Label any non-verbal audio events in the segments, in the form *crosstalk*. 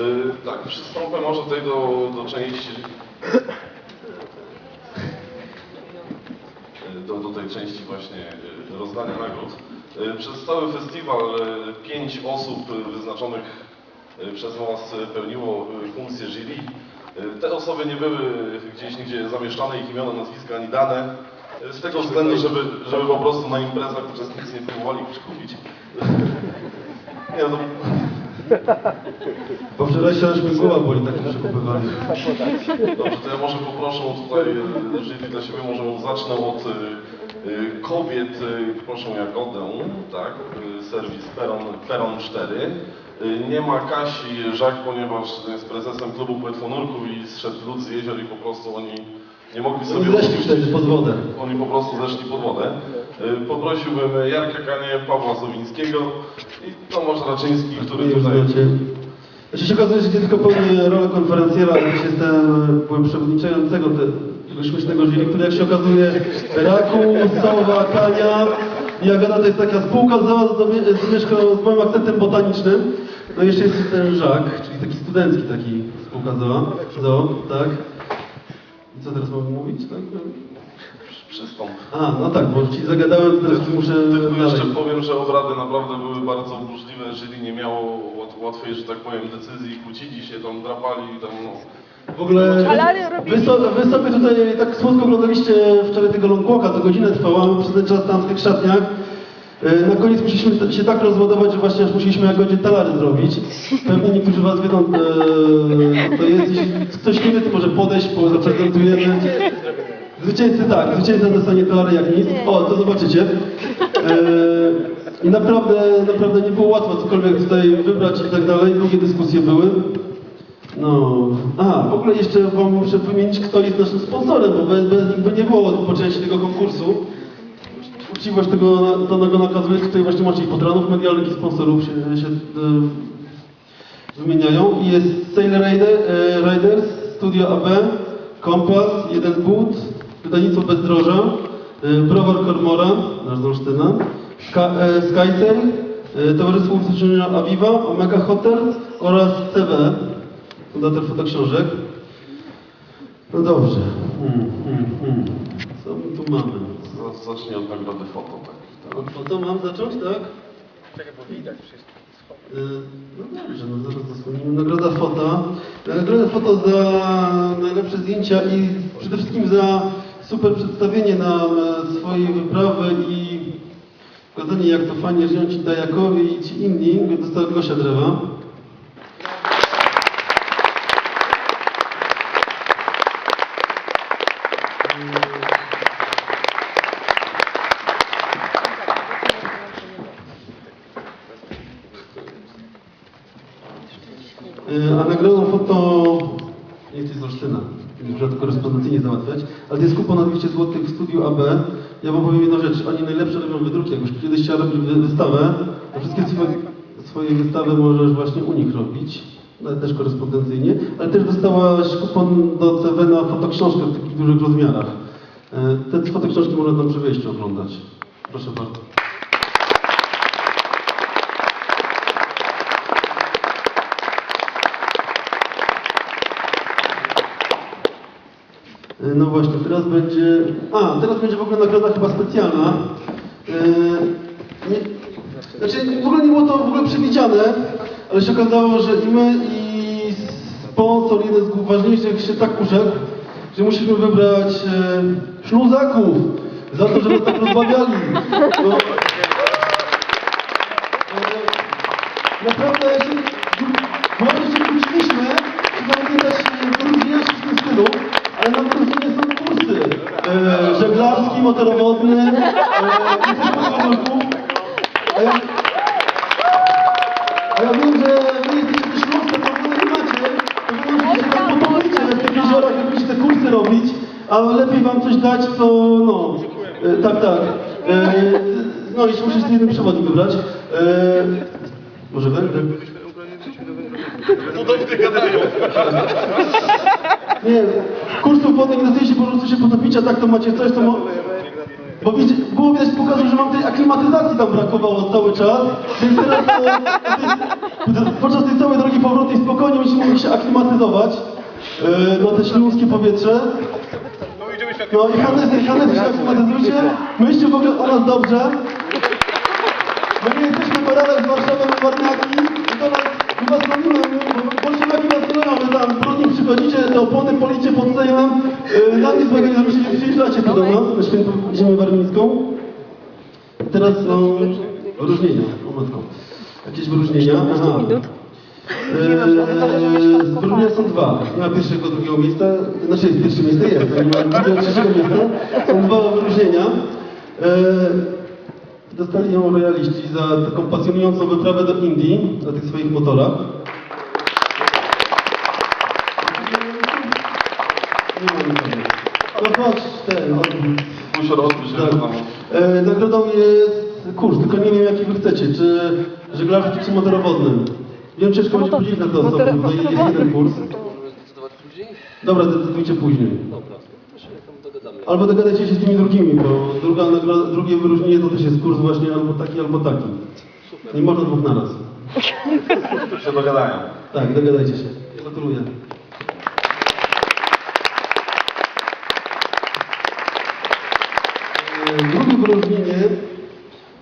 Y, tak, przystąpę może tutaj do, do części *laughs* do, do tej części właśnie y, rozdania nagród. Y, Przez cały festiwal pięć osób wyznaczonych przez nas pełniło funkcję jury. Te osoby nie były gdzieś nigdzie zamieszczane, ich imiona, nazwiska ani dane. Z tego względu, żeby, żeby po prostu na imprezach uczestnicy nie próbowali kupić. *laughs* Nie, no, Bo wczoraj się aż mi głowa boli, tak przekupywali. Dobrze, to ja może poproszę tutaj, e, jeżeli dla siebie może zacznę od e, kobiet, e, proszę Jagodę, tak, e, serwis Peron, Peron 4. E, Nie ma Kasi Żak, ponieważ jest prezesem klubu płetwonurków i zszedł lód z jezior i po prostu oni nie mogli sobie Oni zeszli pod wodę. Oni po prostu zeszli pod wodę. E, Poprosiłbym Jarka Kanie, Pawła Sowińskiego i Tomasz Raczyński, który Nie tutaj... znacie. Znaczy się okazuje, że nie tylko pełnię rolę konferencjera, ale też jestem, byłem przewodniczącego te- tego śmiesznego jury, który jak się okazuje Raku, Sowa, Kania i Agata to jest taka spółka z, z, z, mieszka z moim akcentem botanicznym. No i jeszcze jest ten Żak, czyli taki studencki taki spółka ZOO, ZOO tak. I co teraz mam mówić, tak? Przystąp. A, no tak, bo ci zagadałem, to teraz muszę Tylko dalej. jeszcze powiem, że obrady naprawdę były bardzo burzliwe, jury nie miało łat- łatwej, że tak powiem, decyzji, kłócili się tam, drapali tam, no. W ogóle wy, so, wy sobie tutaj tak słodko oglądaliście wczoraj tego long walka, to godzinę trwała, przez ten czas tam w tych szatniach. E, Na koniec musieliśmy się tak rozładować, że właśnie aż musieliśmy jak godzie talary zrobić. Pewnie niektórzy was wiedzą, e, to jest, jeśli ktoś nie wie, to może podejść, bo zaprezentujemy. Zwycięzcy tak, zwycięzca dostanie talary jak nic. O, to zobaczycie. E, I naprawdę, naprawdę nie było łatwo cokolwiek tutaj wybrać i tak dalej, długie dyskusje były. No, a w ogóle jeszcze wam muszę wymienić, kto jest naszym sponsorem, bo bez, bez nich by nie było po części tego konkursu. Uczciwość tego danego nakazuje, tutaj właśnie macie i patronów medialnych i sponsorów się, się e, wymieniają. I jest Sailor Rider, e, Riders, Studio AB, Kompas, Jeden But, Wydawnictwo Bezdroża, e, Browar Kormora, nasz z Olsztyna, Ska, e, e, Towarzystwo Ubezpieczenia Aviva, Omega Hotels oraz CW, Fundator Fotoksiążek. No dobrze. Hmm, hmm, hmm. Co my tu mamy? Z- Zacznij od nagrody foto, tak. Od foto mam zacząć, tak? Czekaj, bo widać wszystko. Y, No dobrze, no zaraz zasłonimy. Nagroda foto. Nagroda foto za najlepsze zdjęcia i przede wszystkim za super przedstawienie nam e, swojej wyprawy i pokazanie jak to fajnie żyją ci Dajakowie i ci inni. Dostała Gosia Drewa. Y, A nagrodą foto jest z Olsztyna. Muszę to korespondencyjnie załatwiać. Ale to jest kupon na 200 zł w studiu AB. Ja wam powiem jedną rzecz. Oni najlepsze robią wydruki. Jak już kiedyś chciała robić wy- wystawę, to wszystkie swoje, swoje wystawy możesz właśnie u nich robić. Nawet też korespondencyjnie. Ale też dostałaś kupon do CW na fotoksiążkę w takich dużych rozmiarach. Y, Te fotoksiążki można tam przy wejściu oglądać. Proszę bardzo. No właśnie, teraz będzie... A, teraz będzie w ogóle nagroda chyba specjalna. Yy, nie, znaczy, w ogóle nie było to w ogóle przewidziane, ale się okazało, że i my, i sponsor, jeden z ważniejszych się tak uszedł, że musieliśmy wybrać e, za to, że nas tak rozbawiali. No, e, naprawdę dać, co no, e, tak, tak. E, no i muszę jeszcze jeden przewodnik wybrać. E, może gadają. Nie, kursów wodnych nie dostajecie po prostu się potopić, a tak to macie coś, co mo... Bo widzi, było widać pokazu, że mam tej aklimatyzacji tam brakowało cały czas, więc teraz e, podczas tej całej drogi powrotnej spokojnie będziemy mogli się aklimatyzować e, na te śląskie powietrze. No i Hannes, Hannes się aklimatyzujcie, myślcie w ogóle o nas dobrze. My nie jesteśmy korale z Warszawy, my Warmiaki i do was, my was lubimy, bo Bolszewiki was lubią, wy tam brudni przychodzicie, te opony policie pod Sejmem. Yy, Dla mnie złego nie zrobiliście, przyjeżdżacie tu do nas, na świętą ziemię warmińską. Teraz są wyróżnienia, o matko. Jakieś wyróżnienia? Aha. Eee, Wyróżnienia są dwa. Nie ma pierwszego, drugiego miejsca. Znaczy jest pierwsze miejsce, jest. Nie ma drugiego, trzeciego miejsca. Są dwa wyróżnienia. Eee, Dostali ją royaliści za taką pasjonującą wyprawę do Indii na tych swoich motorach. No chodź, ten, rozpocząć tak. tam. E, nagrodą jest kurs, tylko nie wiem jaki wy chcecie, czy żeglarstwo czy motorowodnym. Wiem, ciężko będzie podzielić na te osoby, bo jest jeden kurs. Możemy zdecydować później? Dobra, zdecydujcie później. Dobra, to się tam dogadamy. Albo dogadajcie się z tymi drugimi, bo druga, drugie wyróżnienie to też jest kurs właśnie albo taki, albo taki. Nie można dwóch naraz. się dogadają. Tak, dogadajcie się. Gratuluję. E, Drugie wyróżnienie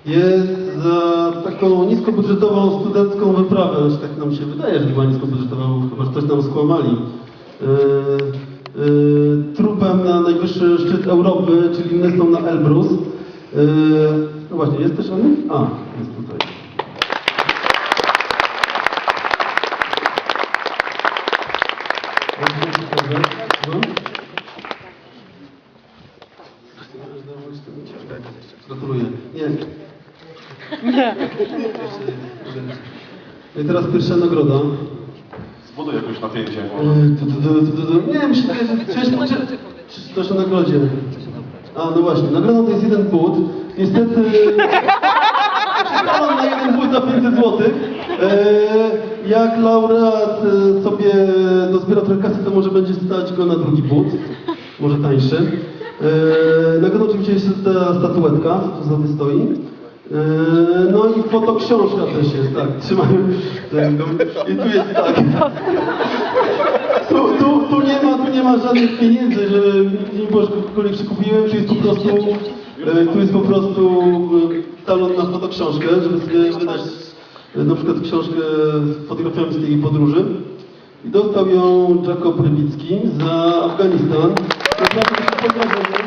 jest za taką niskobudżetową studencką wyprawę. Znaczy, tak nam się wydaje, że była niskobudżetowa, chyba coś nam skłamali. E, e, Trupem na najwyższy szczyt Europy, czyli Nestą na Elbrus. E, No właśnie, jest też on? A, jest tutaj. Gratuluję. Nie. No i teraz pierwsza nagroda. Zbuduj jakieś napięcie. E, tu, tu, tu, tu, tu. Nie, myślę, że część Coś o nagrodzie. A, no właśnie, nagrodą to jest jeden but. Niestety... Czytałem na jeden but za 500 zł. Jak laureat e, sobie dozbiera trochę kasy, to może będzie stać go na drugi but. Może tańszy. E, Nagrodą oczywiście jest ta statuetka, co za stoi. E, No i fotoksiążka też jest, tak. Trzymamy. I tu jest tak. Tu, tu, tu, nie ma, tu nie ma żadnych pieniędzy, że że kogokolwiek przekupiłem, tu jest po prostu, tu jest po prostu talon na fotoksiążkę, żeby sobie wydać e, na przykład książkę z fotografiami z tej podróży. I dostał ją Jacob Rybicki za Afganistan. Naprawdę.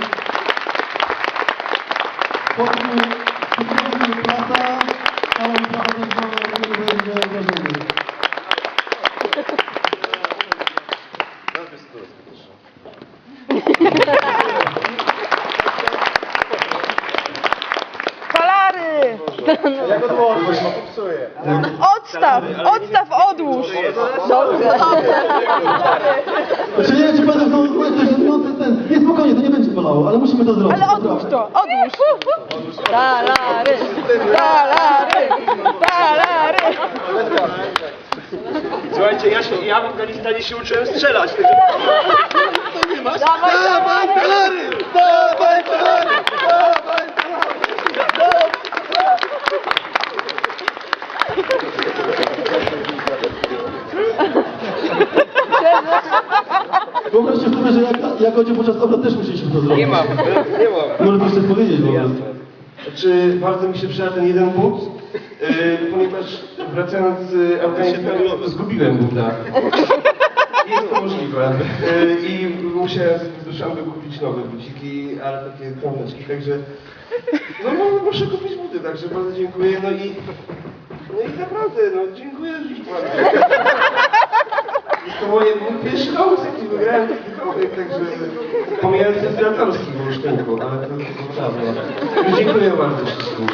Potem specjalnie prasa, cała prasa też była będzie wrażenie. Falary! Jak odłożysz, no popsuję. Odstaw! Odstaw, odłóż! Dobrze. Znaczy nie wiem, czy będę znowu, no ten, ten, nie spokojnie, to nie będzie bolało, ale musimy to zrobić. Ale odłóż to, odłóż! Falary! Falary! Falary! Słuchajcie, ja, się, ja w Afganistanie się uczyłem strzelać. także- Dawaj, dawaj! Dawaj, Ferrari! *laughs* Wyobraźcie sobie, że jak, jak chodzie podczas obrad też musieliśmy to zrobić. Nie mam, nie mam. Może coś powiedzieć w ogóle. Czy bardzo mi się przyda ten jeden but, yy, ponieważ wracając z Afganistanu zgubiłem buta. *laughs* Jest to możliwe. Yy, I musiałem z duszami kupić nowe buciki, ale takie kromeczki, także no, no muszę kupić buty, także bardzo dziękuję. No i, no i naprawdę, no dziękuję bardzo. *laughs* Jest to moje, mój pierwszy konkurs, jaki wygrałem także pomijając ten autorski w Olsztynku, ale to tylko prawda. Dziękuję bardzo wszystkim.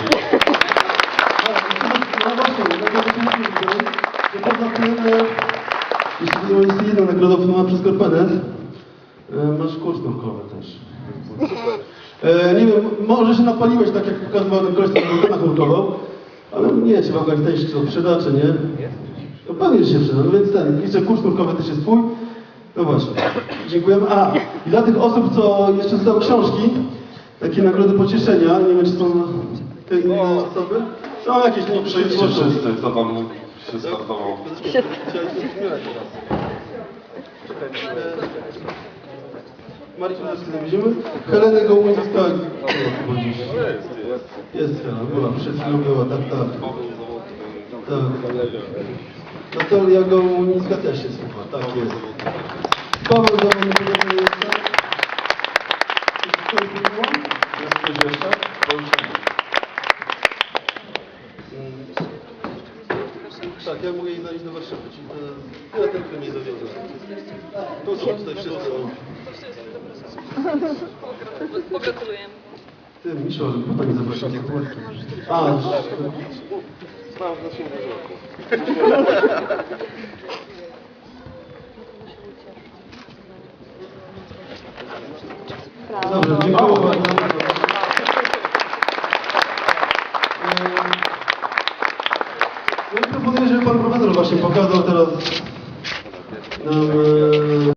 No właśnie, tym, e, jeszcze była jeszcze jedna nagroda otrzymana przez Korpenet. Masz kurs nurkowy też. E, nie wiem, może się napaliłeś, tak jak pokazywał ten gość, co na nurkował, ale nie, czy w Afganistanie się to przyda, czy nie. No pewnie, się przyda, no więc ten, jeszcze kurs nurkowy też jest twój. No właśnie, dziękujemy. A, i dla tych osób, co jeszcze dostały książki, takie nagrody pocieszenia. Nie wiem, czy są te inne osoby. Są jakieś nie Przyjdźcie wszyscy, kto tam się startował. Marii Królewskiej Gołuńska. chyba dziś. Jest Helena, była, przed chwilą była, tak, tak. Tak. Natalia Gołuńska też jest chyba, tak jest. Paweł Zawodnik jest, tak? Ktoś jeszcze? To już nie. Tak, ja mogę jej zanieść do Warszawy, czyli to ja tylko nie zawiozę. To co, tutaj wszystko. Pogratulujemy. Ty, Miszo, chyba nie zaprosił cię A, Znam w naszym roku. dobrze, dziękuję bardzo. No i proponuję, żeby pan profesor właśnie pokazał teraz e,